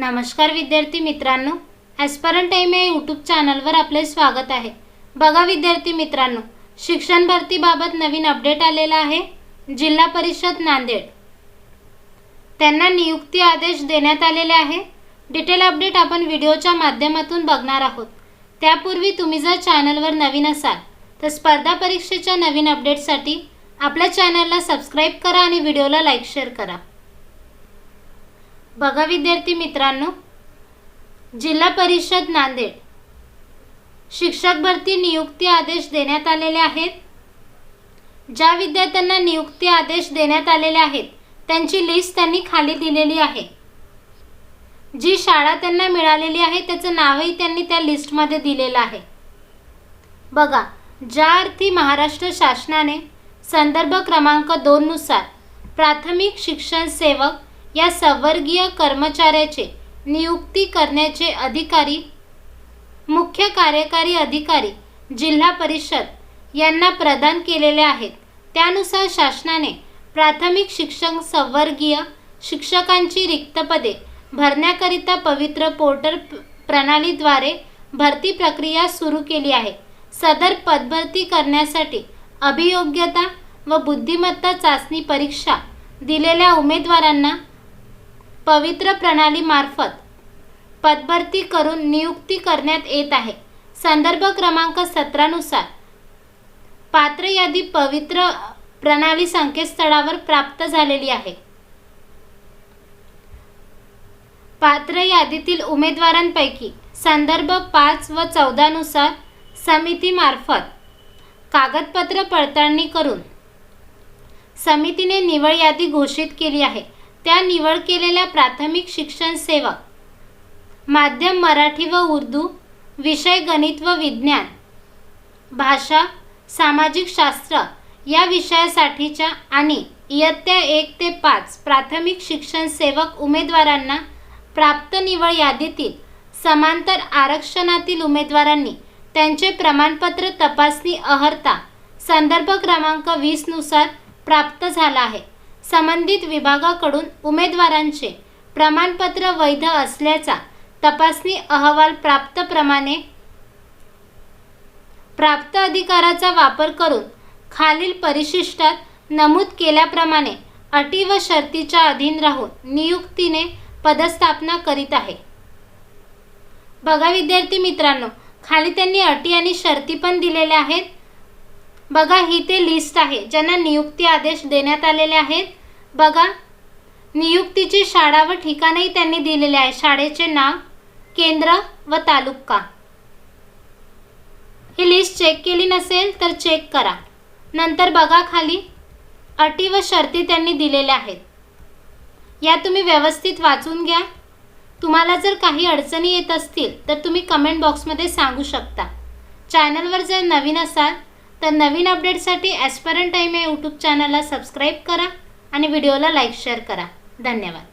नमस्कार विद्यार्थी मित्रांनो ॲस्परंट एम ए यूट्यूब चॅनलवर आपले स्वागत आहे. बघा विद्यार्थी मित्रांनो शिक्षण भरतीबाबत नवीन अपडेट आलेला आहे जिल्हा परिषद नांदेड. त्यांना नियुक्ती आदेश देण्यात आलेले आहे. डिटेल अपडेट आपण व्हिडिओच्या माध्यमातून बघणार आहोत. त्यापूर्वी तुम्ही जर चॅनलवर नवीन असाल तर स्पर्धा परीक्षेच्या नवीन अपडेटसाठी आपल्या चॅनलला सबस्क्राईब करा आणि व्हिडिओला लाईक शेअर करा. बघा विद्यार्थी मित्रांनो जिल्हा परिषद नांदेड. शिक्षक भरती नियुक्ती आदेश देण्यात आलेले आहेत. ज्या विद्यार्थ्यांना नियुक्ती आदेश देण्यात आलेले आहेत त्यांची लिस्ट त्यांनी खाली दिलेली आहे. जी शाळा त्यांना मिळालेली आहे त्याचं नावही त्यांनी त्या लिस्टमध्ये दिलेलं आहे. बघा ज्या अर्थी महाराष्ट्र शासनाने संदर्भ क्रमांक दोननुसार प्राथमिक शिक्षण सेवक या संवर्गीय कर्मचाऱ्याचे नियुक्ती करण्याचे अधिकारी मुख्य कार्यकारी अधिकारी जिल्हा परिषद यांना प्रदान केलेले आहेत. त्यानुसार शासनाने प्राथमिक शिक्षण संवर्गीय शिक्षकांची रिक्त पदे भरण्याकरिता पवित्र पोर्टल प्रणालीद्वारे भरती प्रक्रिया सुरू केली आहे. सदर पदभरती करण्यासाठी अभियोग्यता व बुद्धिमत्ता चाचणी परीक्षा दिलेल्या उमेदवारांना पवित्र प्रणालीमार्फत पदभरती करून नियुक्ती करण्यात येत आहे. संदर्भ क्रमांक सतरानुसार पात्र यादी पवित्र प्रणाली संकेतस्थळावर प्राप्त झालेली आहे. पात्र यादीतील उमेदवारांपैकी संदर्भ पाच व चौदानुसार समितीमार्फत कागदपत्र पडताळणी करून समितीने निवड यादी घोषित केली आहे. त्या निवड केलेल्या प्राथमिक शिक्षण सेवक माध्यम मराठी व उर्दू विषय गणित व विज्ञान भाषा सामाजिक शास्त्र या विषयासाठीच्या आणि इयत्ता एक ते पाच प्राथमिक शिक्षण सेवक उमेदवारांना प्राप्त निवड यादीतील समांतर आरक्षणातील उमेदवारांनी त्यांचे प्रमाणपत्र तपासणी अहर्ता संदर्भ क्रमांक वीसनुसार प्राप्त झाला आहे. संबंधित विभागाकडून उमेदवारांचे प्रमाणपत्र वैध असल्याचा तपासणी अहवाल प्राप्तप्रमाणे प्राप्त अधिकाराचा वापर करून खालील परिशिष्टात नमूद केल्याप्रमाणे अटी व शर्तीच्या अधीन राहून नियुक्तीने पदस्थापना करीत आहे. बघा विद्यार्थी मित्रांनो खाली त्यांनी अटी आणि शर्ती पण दिलेल्या आहेत. बघा ही ते लिस्ट आहे ज्यांना नियुक्ती आदेश देण्यात आलेले आहेत. बघा. नियुक्तीची शाळा व ठिकाणही त्यांनी दिलेले आहे. शाळेचे नाव केंद्र व तालुका. ही लिस्ट चेक केली नसेल तर चेक करा. नंतर बघा खाली. अटी व शर्ती त्यांनी दिलेल्या आहेत. या तुम्ही व्यवस्थित वाचून घ्या. तुम्हाला जर काही अडचणी येत असतील तर तुम्ही कमेंट बॉक्समध्ये सांगू शकता. चॅनलवर जर नवीन असाल तर नवीन अपडेटसाठी ॲस्परंट टाईम या यूट्यूब चॅनलला सबस्क्राईब करा. आणि व्हिडिओला लाईक शेअर करा. धन्यवाद.